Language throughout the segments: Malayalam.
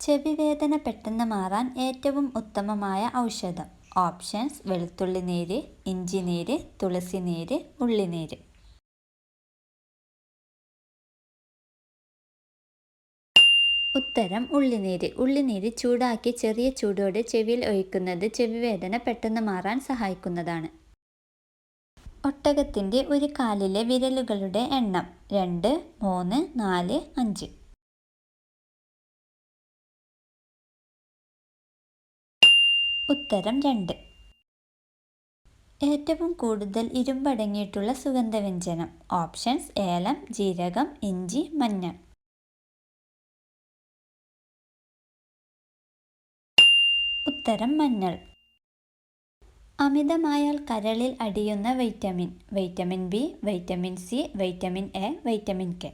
ചെവി വേദന പെട്ടെന്ന് മാറാൻ ഏറ്റവും ഉത്തമമായ ഔഷധം. ഓപ്ഷൻസ് വെളുത്തുള്ളി നീര് ഇഞ്ചി നീര് തുളസി നീര് ഉള്ളിനീര് ഉത്തരം ഉള്ളിനീര് ഉള്ളിനീര് ചൂടാക്കി ചെറിയ ചൂടോടെ ചെവിയിൽ ഒഴിക്കുന്നത് ചെവി വേദന പെട്ടെന്ന് മാറാൻ സഹായിക്കുന്നതാണ്. ഒട്ടകത്തിന്റെ ഒരു കാലിലെ വിരലുകളുടെ എണ്ണം. രണ്ട് മൂന്ന് നാല് അഞ്ച്. ഉത്തരം രണ്ട്. ഏറ്റവും കൂടുതൽ ഇരുമ്പടങ്ങിയിട്ടുള്ള സുഗന്ധവ്യഞ്ജനം. ഓപ്ഷൻസ് ഏലം ജീരകം ഇഞ്ചി മഞ്ഞൾ ഉത്തരം മഞ്ഞൾ. അമിതമായാൽ കരളിൽ അടിയുന്ന vitamin. Vitamin B vitamin C vitamin A vitamin K.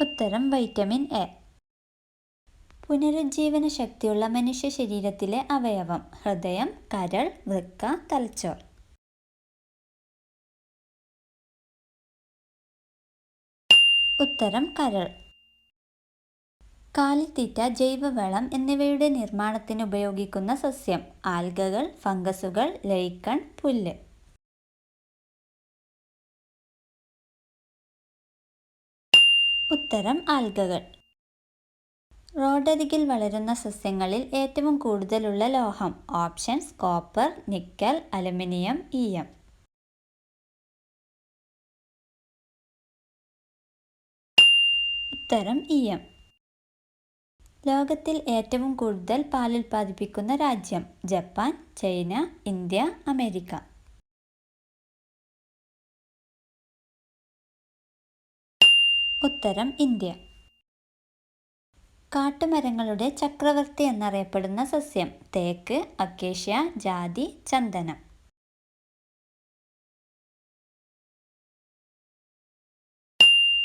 ഉത്തരം വൈറ്റമിൻ എ. പുനരുജ്ജീവന ശക്തിയുള്ള മനുഷ്യ ശരീരത്തിലെ അവയവം ഹൃദയം കരൾ വൃക്ക തലച്ചോർ. ഉത്തരം കരൾ. കാലിത്തീറ്റ ജൈവവളം എന്നിവയുടെ നിർമ്മാണത്തിന് ഉപയോഗിക്കുന്ന സസ്യം ആൽഗകൾ ഫംഗസുകൾ ലൈക്കൺ പുല്ല്. ഉത്തരം ആൽഗകൾ. റോഡരികിൽ വളരുന്ന സസ്യങ്ങളിൽ ഏറ്റവും കൂടുതലുള്ള ലോഹം. ഓപ്ഷൻസ് കോപ്പർ നിക്കൽ അലുമിനിയം ഈയം. ഉത്തരം ഈയം. ലോകത്തിൽ ഏറ്റവും കൂടുതൽ പാൽ ഉൽപ്പാദിപ്പിക്കുന്ന രാജ്യം ജപ്പാൻ ചൈന ഇന്ത്യ അമേരിക്ക. ഉത്തരം ഇന്ത്യ. കാട്ടുമരങ്ങളുടെ ചക്രവർത്തി എന്നറിയപ്പെടുന്ന സസ്യം. തേക്ക് അക്കേഷ്യ ജാതി ചന്ദനം.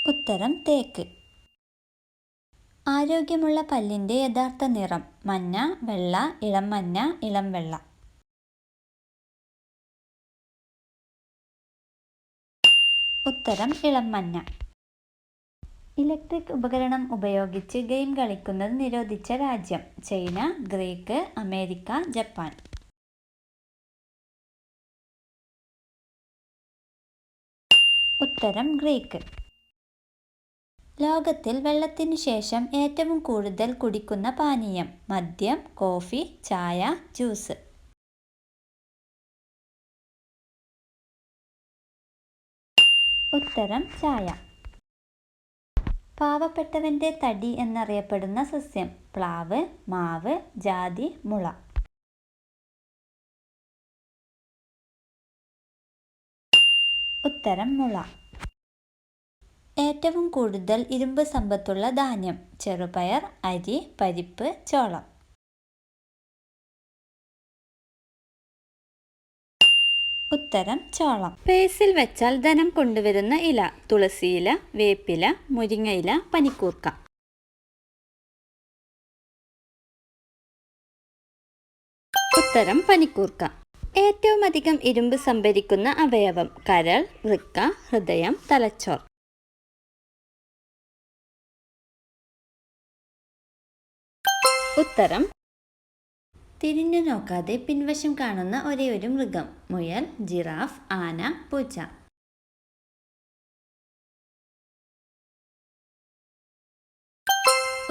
ഉത്തരം തേക്ക്. ആരോഗ്യമുള്ള പല്ലിന്റെ യഥാർത്ഥ നിറം മഞ്ഞ വെള്ള ഇളം മഞ്ഞ ഇളം വെള്ള. ഉത്തരം ഇളം മഞ്ഞ. ഇലക്ട്രിക് ഉപകരണം ഉപയോഗിച്ച് ഗെയിം കളിക്കുന്നത് നിരോധിച്ച രാജ്യം ചൈന ഗ്രീക്ക് അമേരിക്ക ജപ്പാൻ. ഉത്തരം ഗ്രീക്ക്. ലോകത്തിൽ വെള്ളത്തിന് ശേഷം ഏറ്റവും കൂടുതൽ കുടിക്കുന്ന പാനീയം മദ്യം കോഫി ചായ ജ്യൂസ്. ഉത്തരം ചായ. പാവപ്പെട്ടവന്റെ തടി എന്നറിയപ്പെടുന്ന സസ്യം. പ്ലാവ് മാവ് ജാതി മുള. ഉത്തരം മുള. ഏറ്റവും കൂടുതൽ ഇരുമ്പ് സമ്പത്തുള്ള ധാന്യം. ചെറുപയർ അരി പരിപ്പ് ചോളം. ഉത്തരം ചോളം. പേസിൽ വെച്ചാൽ ധനം കൊണ്ടുവരുന്ന ഇല തുളസിയില വേപ്പില മുരിങ്ങയില പനിക്കൂർക്ക. ഉത്തരം പനിക്കൂർക്ക. ഏറ്റവും അധികം ഇരുമ്പ് സംഭരിക്കുന്ന അവയവം കരൾ വൃക്ക ഹൃദയം തലച്ചോർ. ഉത്തരം തിരിഞ്ഞു നോക്കാതെ പിൻവശം കാണുന്ന ഒരേ ഒരു മൃഗം. മുയൽ ജിറാഫ് ആന പൂച്ച.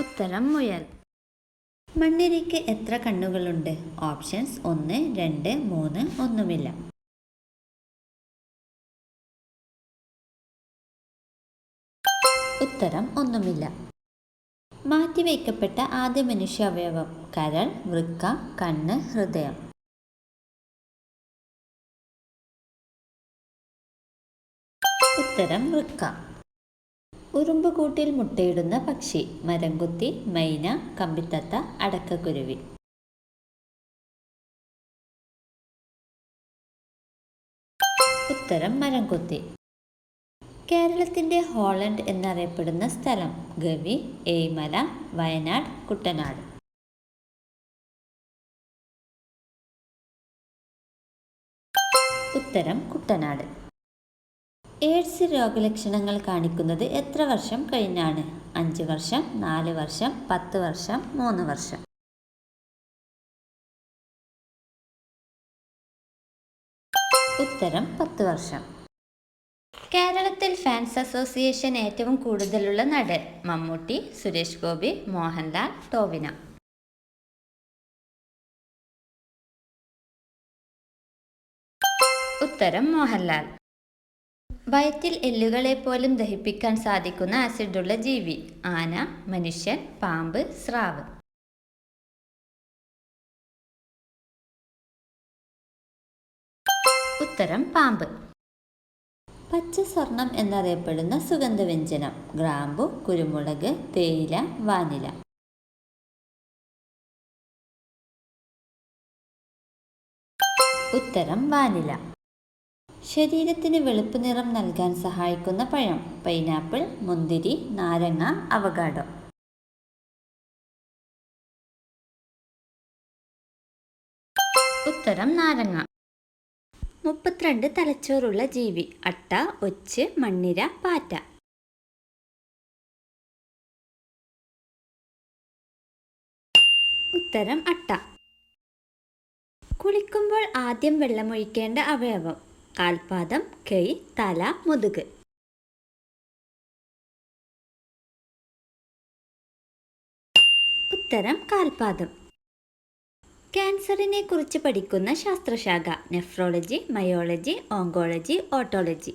ഉത്തരം മുയൽ. മണ്ണിരയ്ക്ക് എത്ര കണ്ണുകളുണ്ട്? ഓപ്ഷൻസ് ഒന്ന് രണ്ട് മൂന്ന് ഒന്നുമില്ല. ഉത്തരം ഒന്നുമില്ല. മാറ്റിവയ്ക്കപ്പെട്ട ആദ്യ മനുഷ്യ അവയവം കരൾ വൃക്ക കണ്ണ് ഹൃദയം. ഉത്തരം വൃക്ക. ഉറുമ്പുകൂട്ടിൽ മുട്ടയിടുന്ന പക്ഷി മരംകുത്തി മൈന കമ്പിത്തത്ത അടക്കക്കുരുവി. ഉത്തരം മരംകുത്തി. കേരളത്തിന്റെ ഹോളണ്ട് എന്നറിയപ്പെടുന്ന സ്ഥലം ഗവി ഏയ്മല വയനാട് കുട്ടനാട്. ഉത്തരം കുട്ടനാട്. എയ്ഡ്സ് രോഗലക്ഷണങ്ങൾ കാണിക്കുന്നത് എത്ര വർഷം കഴിഞ്ഞാണ്? അഞ്ച് വർഷം നാല് വർഷം പത്ത് വർഷം മൂന്ന് വർഷം. ഉത്തരം പത്ത് വർഷം. കേരളത്തിൽ ഫാൻസ് അസോസിയേഷൻ ഏറ്റവും കൂടുതലുള്ള നടൻ മമ്മൂട്ടി സുരേഷ് ഗോപി മോഹൻലാൽ ടോവിന. ഉത്തരം മോഹൻലാൽ. വയറ്റിൽ എല്ലുകളെ പോലും ദഹിപ്പിക്കാൻ സാധിക്കുന്ന ആസിഡുള്ള ജീവി ആന മനുഷ്യൻ പാമ്പ് സ്രാവ്. ഉത്തരം പാമ്പ്. പച്ച സ്വർണം എന്നറിയപ്പെടുന്ന സുഗന്ധവ്യഞ്ജനം. ഗ്രാമ്പു കുരുമുളക് തേയില വാനില. ഉത്തരം വാനില. ശരീരത്തിന് വെളുപ്പ് നിറം നൽകാൻ സഹായിക്കുന്ന പഴം. പൈനാപ്പിൾ മുന്തിരി നാരങ്ങ അവഗാഡോ ഉത്തരം നാരങ്ങ. മുപ്പത്തിരണ്ട് തലച്ചോറുള്ള ജീവി. അട്ട ഒച്ച് മണ്ണിര പാറ്റ. ഉത്തരം അട്ട. കുളിക്കുമ്പോൾ ആദ്യം വെള്ളമൊഴിക്കേണ്ട അവയവം. കാൽപാദം കൈ തല മുതുക്. ഉത്തരം കാൽപാദം. ക്യാൻസറിനെ കുറിച്ച് പഠിക്കുന്ന ശാസ്ത്രശാഖ നെഫ്രോളജി മയോളജി ഓങ്കോളജി ഓട്ടോളജി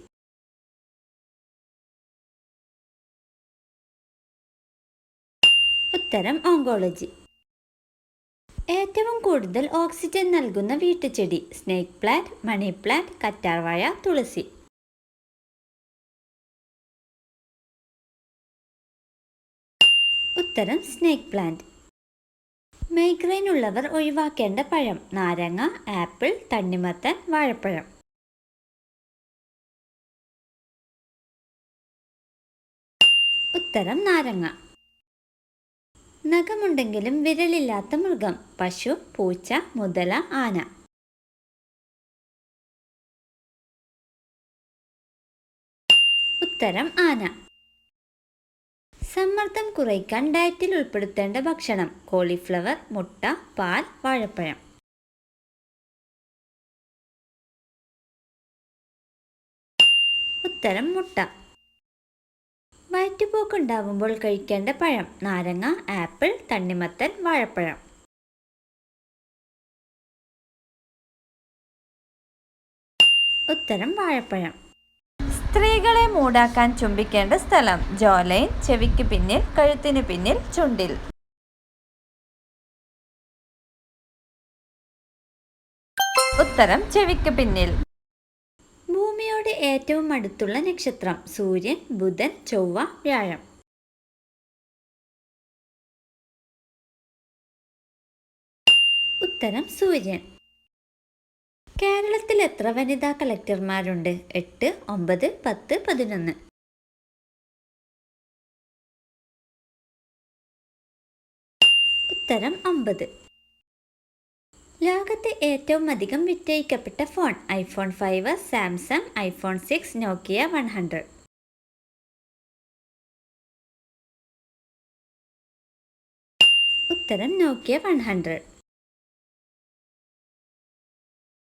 ഉത്തരം ഓങ്കോളജി ഏറ്റവും കൂടുതൽ ഓക്സിജൻ നൽകുന്ന വീട്ടുചെടി സ്നേക്ക് പ്ലാന്റ് മണി പ്ലാന്റ് കറ്റാർവാഴ തുളസി. ഉത്തരം സ്നേക്ക് പ്ലാന്റ് മൈഗ്രെയിൻ ഉള്ളവർ ഒഴിവാക്കേണ്ട പഴം. നാരങ്ങ ആപ്പിൾ തണ്ണിമത്തൻ വാഴപ്പഴം. ഉത്തരം നാരങ്ങ. നഖമുണ്ടെങ്കിലും വിരലില്ലാത്ത മൃഗം. പശു പൂച്ച മുതല ആന. ഉത്തരം ആന. സമ്മർദ്ദം കുറയ്ക്കാൻ ഡയറ്റിൽ ഉൾപ്പെടുത്തേണ്ട ഭക്ഷണം. കോളിഫ്ലവർ മുട്ട പാൽ വാഴപ്പഴം. ഉത്തരം മുട്ട. വയറ്റുപോക്കുണ്ടാകുമ്പോൾ കഴിക്കേണ്ട പഴം. നാരങ്ങ ആപ്പിൾ തണ്ണിമത്തൻ വാഴപ്പഴം. ഉത്തരം വാഴപ്പഴം. സ്ത്രീകളെ മൂടാക്കാൻ ചുംബിക്കേണ്ട സ്ഥലം. ജോലൈൻ ചെവിക്ക് പിന്നിൽ കഴുത്തിന് പിന്നിൽ ചുണ്ടിൽ. ഉത്തരം ചെവിക്ക് പിന്നിൽ. ഭൂമിയോട് ഏറ്റവും അടുത്തുള്ള നക്ഷത്രം സൂര്യൻ ബുധൻ ചൊവ്വ വ്യാഴം. ഉത്തരം സൂര്യൻ. കേരളത്തിൽ എത്ര വനിതാ കളക്ടർമാരുണ്ട്? എട്ട് ഒമ്പത് പത്ത് പതിനൊന്ന്. ഉത്തരം ഒമ്പത്. ലോകത്തെ ഏറ്റവും അധികം വിറ്റയിക്കപ്പെട്ട phone iPhone five Samsung iPhone six Nokia one hundred. ഉത്തരം നോക്കിയ വൺ ഹൺഡ്രഡ്.